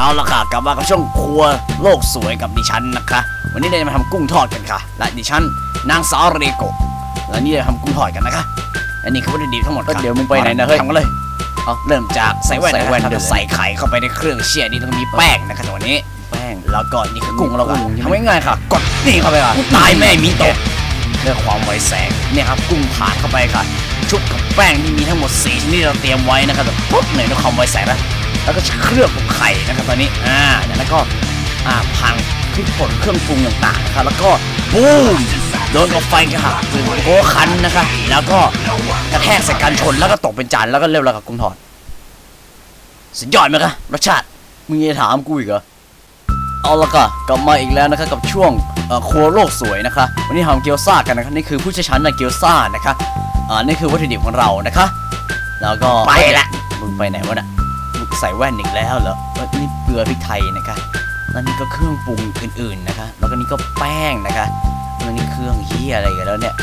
เอาละค่ะกลับมากับช่วงครัวโลกสวยกับดิฉันนะคะ วันนี้เราจะมาทำกุ้งทอดกันค่ะ และดิฉันนางสาวเรโกะและนี่เราทำกุ้งทอดกันนะคะและนี่คือวัตถุดิบทั้งหมดค่ะเดี๋ยวมึงไปไหนนะเฮ้ยทำกันเลยเอาเริ่มจากใส่แว่นใส่แว่นนะครับเดี๋ยวใส่ไข่เข้าไปในเครื่องเชี่ยนี่ต้องมีแป้งนะครับตัวนี้ แป้งแล้วก็นี่คือกุ้งเราก็กุ้งใช่ไหมทำง่ายๆค่ะ กดนี่เข้าไปค่ะตายแม่มีโตะด้วยความไวแสงเนี่ยครับกุ้งผ่านเข้าไปค่ะ ชุบกับแป้งที่มีทั้งหมด4ชนิดที่เราเตรียมไว้นะครับแบบปุ๊บหน่อยด้วยความไวแสงนะ แล้วก็เคลือบกับไข่นะครับตอนนี้อ่าแล้วก็อ่าพังพริกป่นเครื่องปรุงต่างๆนะครับแล้วก็บูมโดนกับไฟค่ะโอ้คันนะคะแล้วก็กระแทกใส่กันชนแล้วก็ตกเป็นจานแล้วก็เรียบร้อยกับกุ้งทอดสุดยอดไหมคะรสชาติมึงยังจะถามกูอีกเหรอเอาละก็กลับมาอีกแล้วนะคะกับช่วงเอ่อครัวโลกสวยนะคะวันนี้ทำเกี๊ยวซ่ากันนะคะนี่คือผู้เชี่ยวชาญในเกี๊ยวซ่านะคะอ่านี่คือวัตถุดิบของเรานะคะ แล้วก็ไปละมึงไปไหนวะน่ะมึง ใส่แว่นอีกแล้วเหรอนี่เกลือพริกไทยนะคะแล้วนี่ก็เครื่องปรุงอื่นๆนะคะ แล้วก็นี่ก็แป้งนะคะแล้วนี่เครื่องเฮียอะไรกันแล้วเนี่ย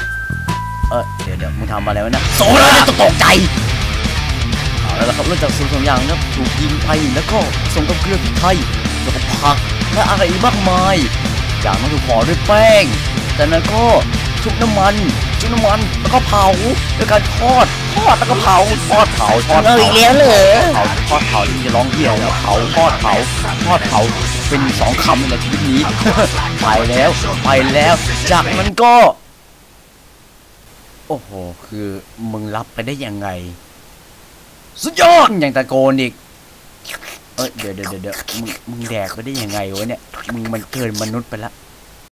เออเดี๋ยวเดี๋ยวมึงทำอะไรวะเนี่ยโซล้วจะตกใจเอาแล้วล่ะครับเริ่มจากส่วนสองอย่างนะครับถูกยิงไปแล้วก็ผสมกับเกลือพริกไทยแล้วก็ผักและอะไรอีกมากมาย จากนั้นถูกห่อด้วยแป้งจากนั้นก็ ชุบน้ำมัน ชุบน้ำมันแล้วก็เผาด้วยการทอดทอดแล้วก็เผาทอดเผาทอดเอาเผาอีกแล้วเหรอเผาทอดเผาที่จะร้องเหี้ยแล้วเผาทอดเผาทอดเผาเป็นสองคำในชีวิตนี้ไปแล้วไปแล้ว จากนั้นก็ โอ้โหคือมึงรับไปได้ยังไง สุดยอดยังตะโกนอีกเอ้ยเดี๋ยวเดี๋ยวเดี๋ยวเดี๋ยวมึงมึงแดกไปได้ยังไงวะเนี่ยมึงมันเกินมนุษย์ไปละ